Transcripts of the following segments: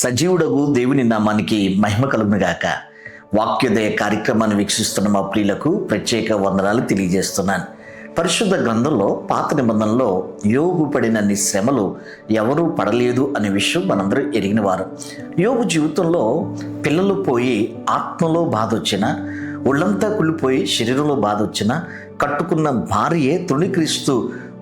సజీవుడగు దేవుని నామానికి మహిమ కలుగునుగాక వాక్యోదయ కార్యక్రమాన్ని వీక్షిస్తున్న మా ప్రియులకు ప్రత్యేక వందనాలు తెలియజేస్తున్నాను. పరిశుద్ధ గ్రంథంలో పాత నిబంధనలో యోగు పడినన్ని శ్రమలు ఎవరూ పడలేదు అనే విషయం మనందరూ ఎరిగిన వారు యోగు జీవితంలో పిల్లలు పోయి ఆత్మలో బాధ వచ్చినా ఒళ్ళంతా కుళ్ళిపోయి శరీరంలో బాధ వచ్చినా కట్టుకున్న భార్యే తృణీకరిస్తూ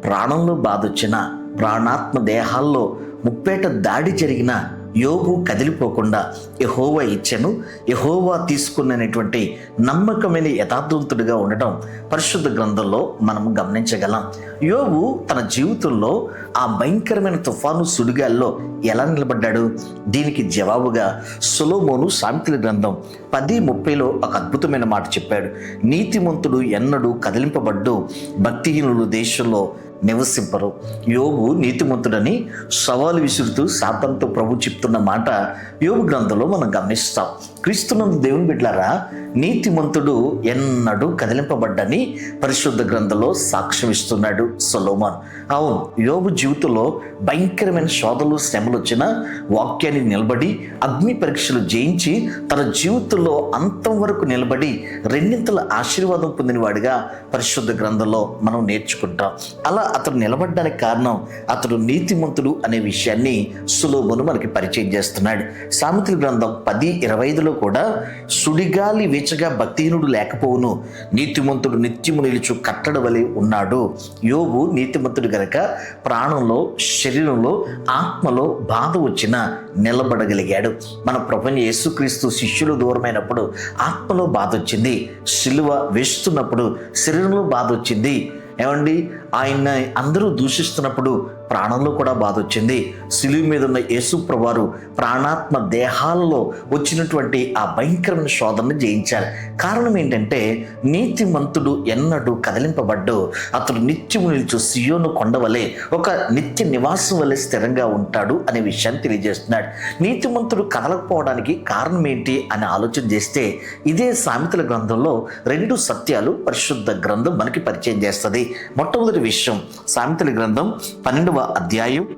ప్రాణంలో బాధ వచ్చినా ప్రాణాత్మ దేహాల్లో ముప్పేట దాడి జరిగిన యోగు కదిలిపోకుండా యహోవా ఇచ్చెను. యహోవా తీసుకున్నటువంటి నమ్మకమైన యథార్థవంతుడిగా ఉండటం పరిశుద్ధ గ్రంథంలో మనం గమనించగలం. యోగు తన జీవితంలో ఆ భయంకరమైన తుఫాను సుడిగాల్లో ఎలా నిలబడ్డాడు? దీనికి జవాబుగా సులోమోను సామెతల గ్రంథం పది ముప్పైలో ఒక అద్భుతమైన మాట చెప్పాడు. నీతిమంతుడు ఎన్నడూ కదిలింపబడ్డు భక్తిహీనులు దేశంలో నివసింపరు. యోగు నీతిమంతుడని సవాలు విసురుతూ సాతంతో ప్రభు చెప్తున్న మాట యోగు గ్రంథంలో మనం గమనిస్తాం. క్రీస్తునందు దేవుని బిడ్డారా నీతిమంతుడు ఎన్నడూ కదిలింపబడ్డని పరిశుద్ధ గ్రంథంలో సాక్ష్యం ఇస్తున్నాడు సొలోమాన్. అవును యోగు జీవితంలో భయంకరమైన శోధలు శ్రమలు వచ్చిన వాక్యాన్ని నిలబడి అగ్ని పరీక్షలు జయించి తన జీవితంలో అంతం వరకు నిలబడి రెండింతల ఆశీర్వాదం పొందినవాడిగా పరిశుద్ధ గ్రంథంలో మనం నేర్చుకుంటాం. అలా అతడు నిలబడ్డానికి కారణం అతడు నీతిమంతుడు అనే విషయాన్ని సులోభను మనకి పరిచయం చేస్తున్నాడు. సామెతల గ్రంథం పది ఇరవై ఐదులో కూడా సుడిగాలి వీచగా భక్తిహీనుడు లేకపోవును నీతిమంతుడు నిత్యము నిలుచు కట్టడ వలె ఉన్నాడు. యోగు నీతిమంతుడు గనక ప్రాణంలో శరీరంలో ఆత్మలో బాధ వచ్చిన నిలబడగలిగాడు. మన ప్రపంచ యేసుక్రీస్తు శిష్యులు దూరమైనప్పుడు ఆత్మలో బాధ వచ్చింది శిలువ వేస్తున్నప్పుడు శరీరంలో బాధ వచ్చింది. ఏమండి? ఆయన అందరూ దూషిస్తున్నప్పుడు ప్రాణంలో కూడా బాధ వచ్చింది. సిలువు మీద ఉన్న యేసుప్రవారు ప్రాణాత్మ దేహాల్లో వచ్చినటువంటి ఆ భయంకరమైన శోధనను జయించారు. కారణం ఏంటంటే నీతిమంతుడు ఎన్నడూ కదిలింపబడ్డు. అతడు నిత్యము నిలుచు సియోను కొండవలే ఒక నిత్య నివాసం వలె స్థిరంగా ఉంటాడు అనే విషయాన్ని తెలియజేస్తున్నాడు. నీతిమంతుడు కదలకపోవడానికి కారణం ఏంటి అని ఆలోచన చేస్తే ఇదే సామెతల గ్రంథంలో రెండు సత్యాలు పరిశుద్ధ గ్రంథం మనకి పరిచయం చేస్తుంది. మొట్టమొదటి విషయం సామెతల గ్రంథం పన్నెండవ అధ్యాయం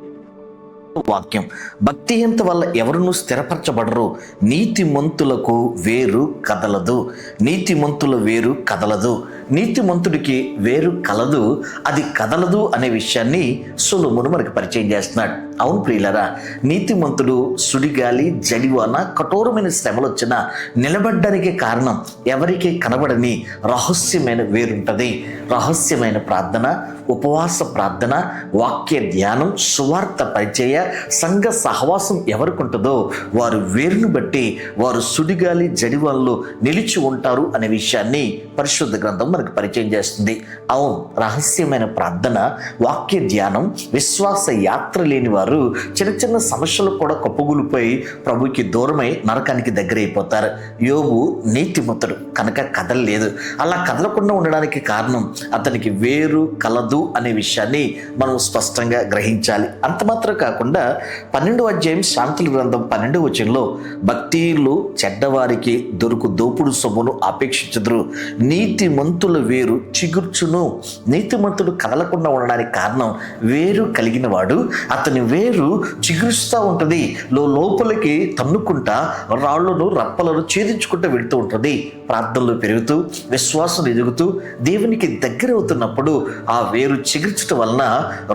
వాక్యం. భక్తిహీనత వల్ల ఎవరునూ స్థిరపరచబడరు నీతిమంతులకు వేరు కదలదు. నీతిమంతుల వేరు కదలదు. నీతిమంతుడికి వేరు కలదు అది కదలదు అనే విషయాన్ని సులుమును మనకు పరిచయం చేస్తున్నాడు. అవును ప్రియులరా నీతిమంతుడు సుడిగాలి జడివాన కఠోరమైన శ్రమలు వచ్చిన నిలబడ్డానికి కారణం ఎవరికి కనబడని రహస్యమైన వేరుంటది. రహస్యమైన ప్రార్థన ఉపవాస ప్రార్థన వాక్య ధ్యానం సువార్త పరిచయ సంఘ సహవాసం ఎవరికి ఉంటుందో వారు వేరును బట్టి వారు సుడిగాలి జడివాళ్ళు నిలిచి ఉంటారు అనే విషయాన్ని పరిశుద్ధ గ్రంథం మనకు పరిచయం చేస్తుంది. అవును రహస్యమైన ప్రార్థన వాక్య ధ్యానం విశ్వాస యాత్ర లేని వారు చిన్న చిన్న సమస్యలు కూడా కప్పుగులిపోయి ప్రభుకి దూరమై నరకానికి దగ్గరైపోతారు. యోగు నీతిమంతుడు కనుక కదలలేదు అలా కదలకుండా ఉండడానికి కారణం అతనికి వేరు కలదు అనే విషయాన్ని మనం స్పష్టంగా గ్రహించాలి. అంత మాత్రం కాకుండా పన్నెండు అధ్యాయం శాంతుల గ్రంథం పన్నెండు వచనంలో భక్తిలు చెడ్డవారికి దొరుకు దోపుడు సొమ్మును అపేక్షించదురు. నీతిమంతుల వేరు చిగుర్చును. నీతిమంతుడు కదలకుండా ఉండడానికి కారణం వేరు కలిగిన వాడు అతని వేరు వేరు చిగురుస్తూ ఉంటుంది. లో లోపలికి తన్నుకుంటా రాళ్ళను రప్పలను ఛేదించుకుంటూ వెళుతూ ఉంటుంది. ప్రార్థనలు పెరుగుతూ విశ్వాసం ఎదుగుతూ దేవునికి దగ్గర అవుతున్నప్పుడు ఆ వేరు చిగుర్చడం వలన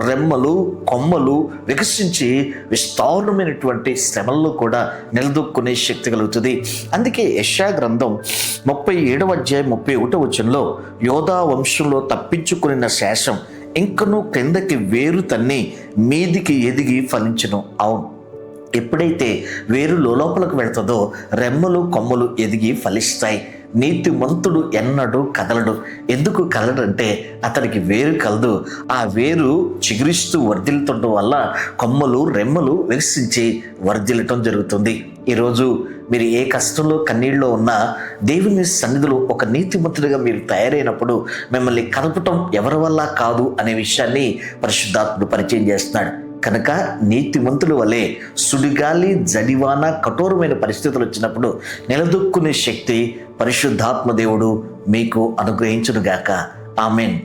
రెమ్మలు కొమ్మలు వికసించి విస్తారమైనటువంటి శ్రమల్లో కూడా నిలదొక్కునే శక్తి కలుగుతుంది. అందుకే యశా గ్రంథం ముప్పై ఏడవ అధ్యాయం ముప్పై ఒకటో వచనంలో యోధా వంశంలో తప్పించుకున్న శేషం ఇంకనూ క్రిందకి వేరు తన్ని మీదికి ఎదిగి ఫలించను. అవును. ఎప్పుడైతే వేరు లోపలకు వెళ్తుందో రెమ్మలు కొమ్మలు ఎదిగి ఫలిస్తాయి. నీతిమంతుడు ఎన్నడు కదలడు. ఎందుకు కదలడంటే అతనికి వేరు కలదు. ఆ వేరు చిగురిస్తూ వర్ధిల్తుండడం వల్ల కొమ్మలు రెమ్మలు వికసించి వర్ధిల్లటం జరుగుతుంది. ఈరోజు మీరు ఏ కష్టంలో కన్నీళ్ళలో ఉన్నా దేవుని సన్నిధిలో ఒక నీతిమంతుడిగా మీరు తయారైనప్పుడు మిమ్మల్ని కదపటం ఎవరి వల్ల కాదు అనే విషయాన్ని పరిశుద్ధాత్ముడు పరిచయం చేస్తున్నాడు. కనుక నీతిమంతుల వలె సుడిగాలి జడివాన కఠోరమైన పరిస్థితులు వచ్చినప్పుడు నిలదొక్కునే శక్తి పరిశుద్ధాత్మ దేవుడు మీకు అనుగ్రహించునుగాక. ఆమెన్.